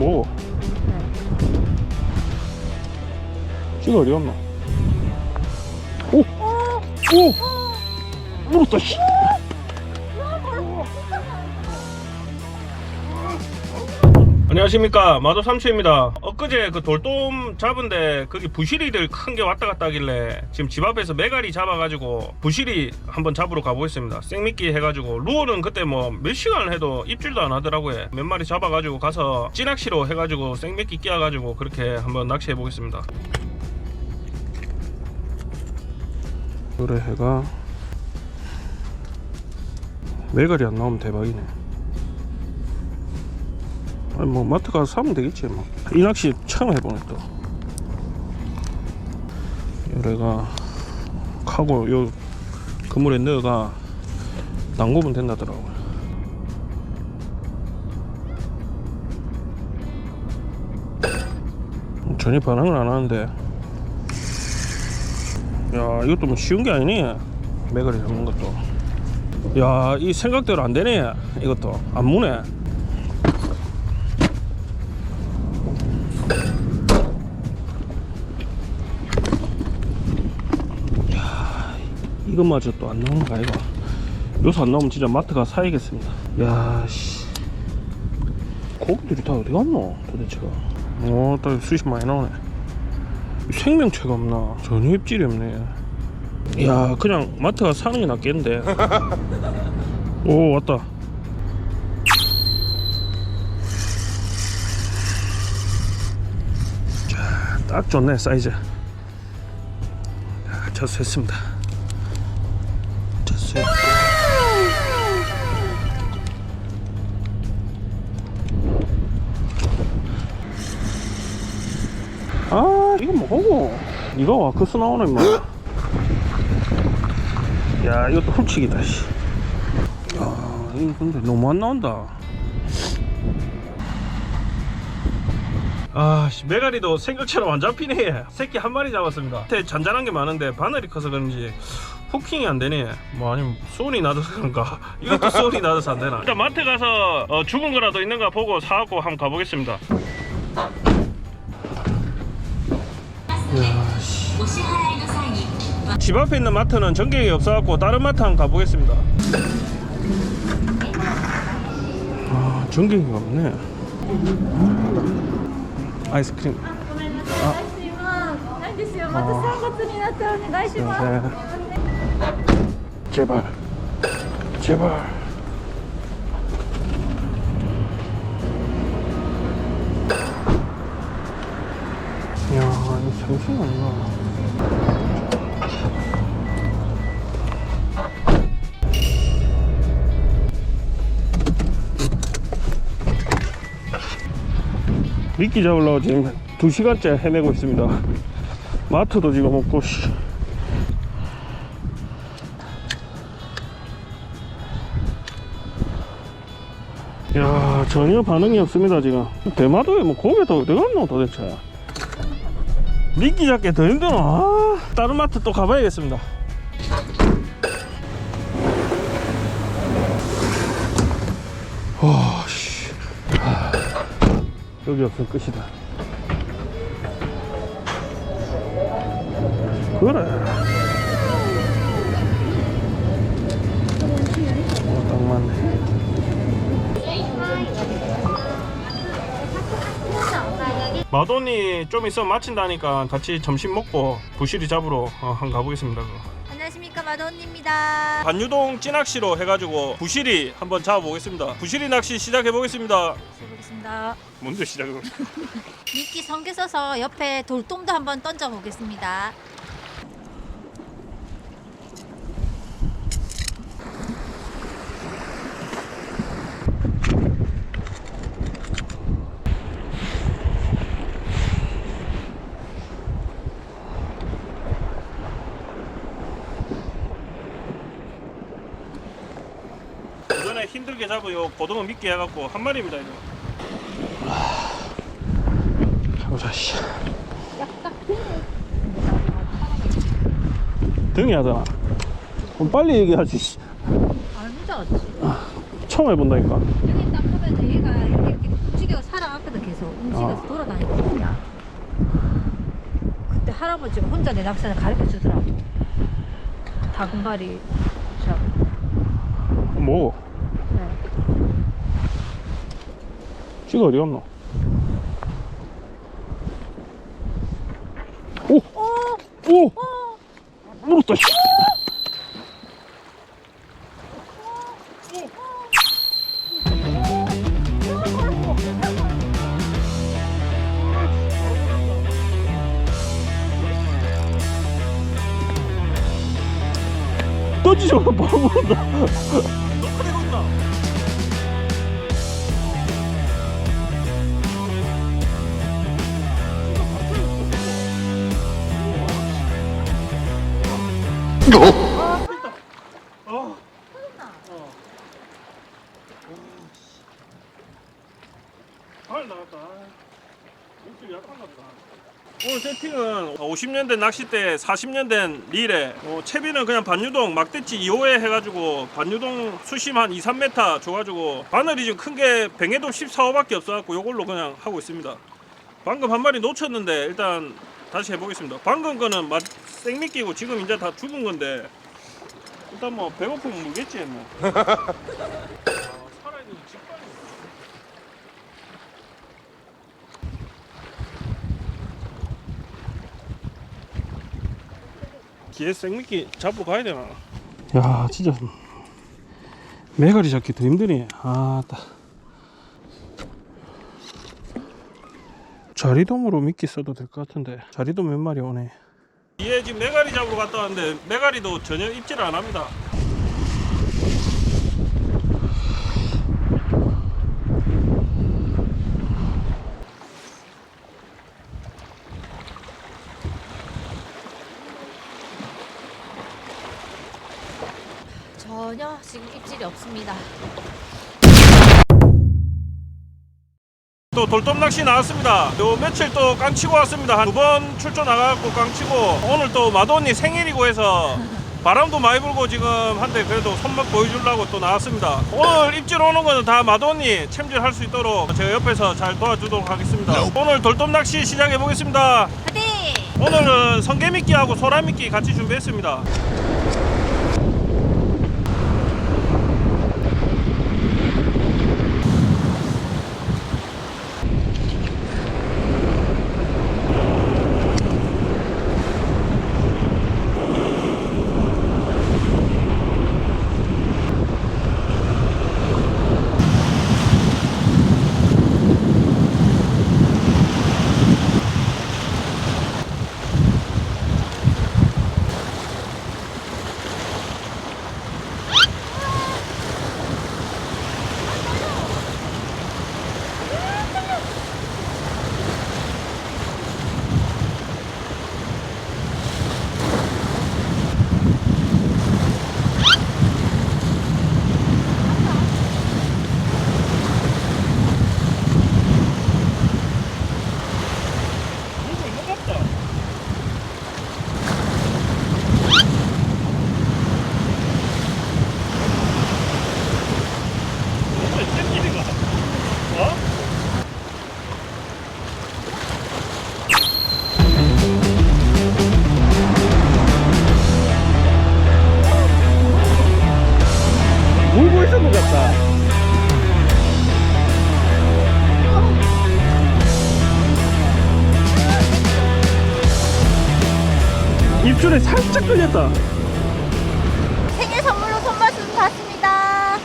먹어. 찌가 어디 갔나? 오! 오! 물었다, 씨! 안녕하십니까. 마도 삼촌입니다. 엊그제 그 돌돔 잡은데 거기 부시리들 큰 게 왔다 갔다 하길래 지금 집 앞에서 메가리 잡아가지고 부시리 한번 잡으러 가보겠습니다. 생미끼 해가지고 루어는 그때 뭐 몇 시간 해도 입질도 안 하더라고요. 몇 마리 잡아가지고 가서 찌낚시로 해가지고 생미끼 끼워가지고 그렇게 한번 낚시해 보겠습니다. 그래 해가 메가리 안 나오면 대박이네 아니 뭐 마트 가서 사면 되겠지 뭐. 이 낚시 처음 해보네 또. 요래가 카고 요 그물에 넣어가 담그면 된다더라고. 전혀 반응을 안 하는데. 야 이것도 뭐 쉬운 게 아니네. 메가리 잡는 것도. 야 이 생각대로 안 되네. 이것도 안 무네. 이것마저 또 안 나오는 거 아이가. 요새 안 나오면 진짜 마트 가 사야겠습니다. 야씨. 고기들이 다 어디 갔노 도대체가? 어딱 수십 많이 나오네. 생명체가 없나? 전혀 입질이 없네. 야 그냥 마트 가 사는 게 낫겠는데. 오 왔다. 자 딱 좋네 사이즈. 자, 젖했습니다 이거 뭐고? 이거 와크스 나오네 임마 야 이것도 훌치기다 씨. 야 이거 근데 너무 안 나온다. 아씨 메가리도 생각처럼 안 잡히네. 새끼 한 마리 잡았습니다. 밑에 잔잔한 게 많은데 바늘이 커서 그런지 후킹이 안 되네. 뭐 아니면 소리 나서 그런가? 이것도 소리 나서 안 되나? 일단 마트 가서 어, 죽은 거라도 있는가 보고 사갖고 한번 가보겠습니다 집 앞에 있는 마트는 전경이 없어갖고 다른 마트 한번 가보겠습니다 아 전경이가 없네 아이스크림 ないんですよ。また3月になってお願いします。 네. 제발 제발 야 이거 잠시만요 미끼 잡으려고 지금 2시간째 헤매고 있습니다. 마트도 지금 없고 씨. 야 전혀 반응이 없습니다 지금. 대마도에 뭐 고기도 어디 갔노 도대체 미끼 잡기 더 힘드노? 아, 다른 마트 또 가봐야겠습니다. 와, 씨. 아, 여기 없으면 끝이다. 그래 마돈이 좀 있으면 마친다니까 같이 점심 먹고 부시리 잡으러 어, 한번 가보겠습니다. 그거. 안녕하십니까 마돈입니다. 반유동 찌낚시로 해가지고 부시리 한번 잡아보겠습니다. 부시리 낚시 시작해 보겠습니다. 해보겠습니다. 먼저 시작해 보겠습니다. 미끼 성게 써서 옆에 돌돔도 한번 던져 보겠습니다. 힘들게 잡은 요 고등어 미끼 해갖고 한 마리입니다 이거. 가보자 씨. 등이 하잖아. 그럼 빨리 얘기하지. 씨. 알죠? 처음 해본다니까. 여기 딱 보면 얘가 이렇게 움직여 살아왔거든 계속. 움직여서 아. 돌아다니거든요. 그때 할아버지가 혼자 내 낚시를 가르쳐 주더라고. 잡. 뭐? 네. 쥐가 어디 갔노? 오! 오! 오! 물었다, 씨! 바로 물었다. 같다. 오늘 세팅은 50년 된 낚싯대, 40년 된 릴에 어, 채비는 그냥 반유동 막대치 2호에 해가지고 반유동 수심 한 2, 3m 줘가지고 바늘이 지금 큰 게 뱅에도 14, 5밖에 없어갖고 요걸로 그냥 하고 있습니다. 방금 한 마리 놓쳤는데 일단 다시 해보겠습니다. 방금 거는 맛 생미끼고 지금 이제 다 죽은 건데 일단 뭐 배고프면 물겠지 뭐. 아, 뒤에 생미끼 잡고 가야 되나? 야 진짜 메가리 잡기 더 힘드네 아따 자리돔으로 미끼 써도 될 것 같은데 자리돔 몇 마리 오네 뒤에 지금 메가리 잡으러 갔다 왔는데 메가리도 전혀 입질 안 합니다 전혀 지금 입질이 없습니다. 또 돌돔 낚시 나왔습니다. 요 며칠 또 깡치고 왔습니다. 한 두 번 출조 나가고 깡치고 오늘 또 마돈이 생일이고 해서 바람도 많이 불고 지금 한데 그래도 손맛 보여주려고 또 나왔습니다. 오늘 입질 오는 거는 다 마돈이 챔질할 수 있도록 제가 옆에서 잘 도와주도록 하겠습니다. 오늘 돌돔 낚시 시작해 보겠습니다. 오늘은 성게미끼하고 소라미끼 같이 준비했습니다. 입술에 살짝 걸렸다. 생일 선물로 손맛은 받습니다.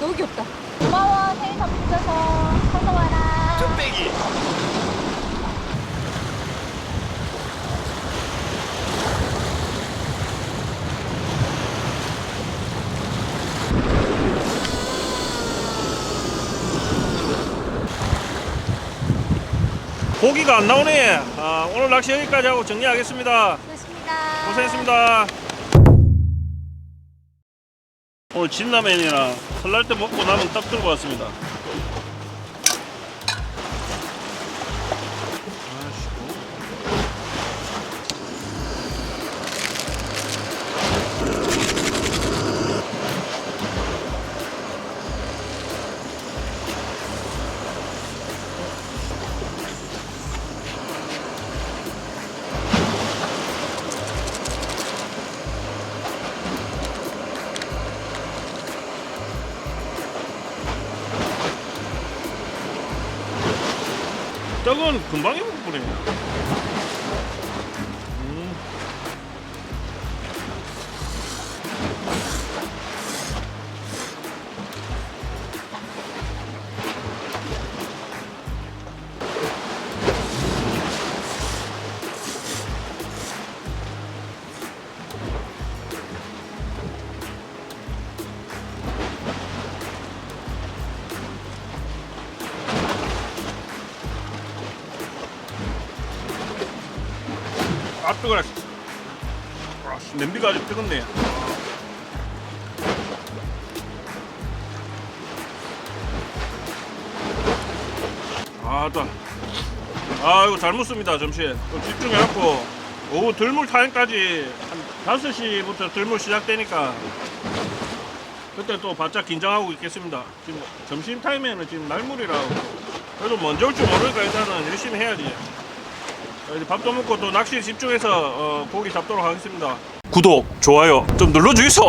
너무 귀엽다. 고마워 생일 선물 줘서 성공하라. 빼기. 고기가 안 나오네. 아, 오늘 낚시 여기까지 하고 정리하겠습니다. 고맙습니다. 고생했습니다. 오늘 진라면이랑 설날 때 먹고 남은 떡 들고 왔습니다. 떡은 금방 익어버리네. 아 뜨거라. 아, 씨, 냄비가 아주 뜨겁네. 아따. 아 이거 잘 묻습니다 점심. 좀 집중해갖고 오후 들물 타임까지 한 5시부터 들물 시작되니까 그때 또 바짝 긴장하고 있겠습니다. 지금 점심 타임에는 지금 날물이라고. 그래도 먼저 올 줄 모르니까 일단은 열심히 해야지. 자, 이제 밥도 먹고 또 낚시에 집중해서 어, 고기 잡도록 하겠습니다. 구독, 좋아요 좀 눌러주이소.